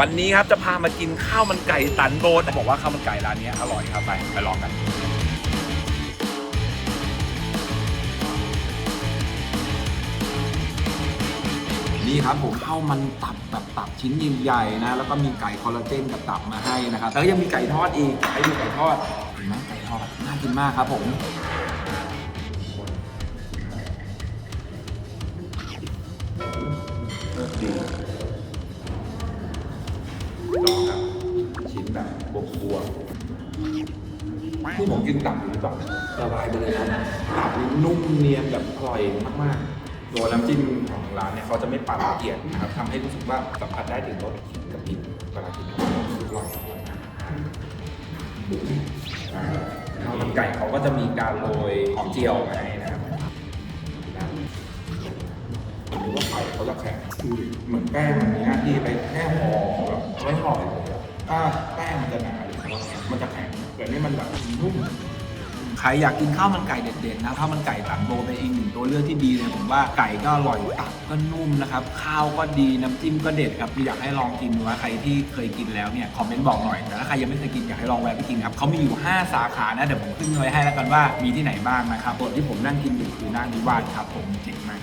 วันนี้ครับจะพามากินข้าวมันไก่ตันโบสบอกว่าข้าวมันไก่ร้านนี้อร่อยครับไปไปลองกัน นี่ครับผมข้าวมันตับแบบตับชิ้นใหญ่ๆนะ แล้วก็มีไก่คอลลาเจนกับตับมาให้นะครับแล้วก็ยังมีไก่ทอดอีกให้ดูไก่ทอดเห็นไหมไก่ทอดน่ากินมากครับผมเออดี แบบบวกบวกที่ผมกินตับหรือเปล่าละลายไปเลยครับตับนี่นุ่มเนียนแบบอร่อยมากๆตัวน้ำจิ้มของร้านเนี่ยเขาจะไม่ปั่นละเอียดนะครับทำให้รู้สึกว่าสัมผัสได้ถึงรสกับพริกเวลากินอร่อยข้าวมันไก่เขาก็จะมีการโรยหอมเจียวมาให้นะครับหรือว่าไข่เขาจะแข็งคือเหมือนแป้งมันมีหน้าที่ไปแค่ห่อแบบไม่ห่อเลยอะ ถ้าแป้งมันจะหนาหรือว่ามันจะแข็งแต่นี่มันแบบนุ่มใครอยากกินข้าวมันไก่เด็ดๆนะข้าวมันไก่ตังโบเป็นอีกหนึ่งตัวเลือกที่ดีเลยผมว่าไก่ก็อร่อยตับก็นุ่มนะครับข้าวก็ดีน้ำจิ้มก็เด็ดครับอยากให้ลองกินดูว่าใครที่เคยกินแล้วเนี่ยคอมเมนต์บอกหน่อยแต่ถ้าใครยังไม่เคยกินอยากให้ลองแวะไปกินครับเขามีอยู่ 5 สาขานะเดี๋ยวผมขึ้นไว้ให้แล้วกันว่ามีที่ไหนบ้างนะครับบทที่ผมนั่งกินอยู่คือหน้านิวาสครับผมเจ๋งมาก